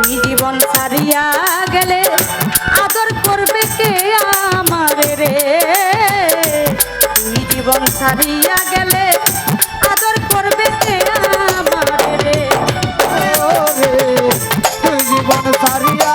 তুমি জীবন সারিয়া গেলে আদর করবে কে আমার রে? তুমি জীবন সারিয়া গেলে আদর করবে কে আমার রে? জীবন সারিয়া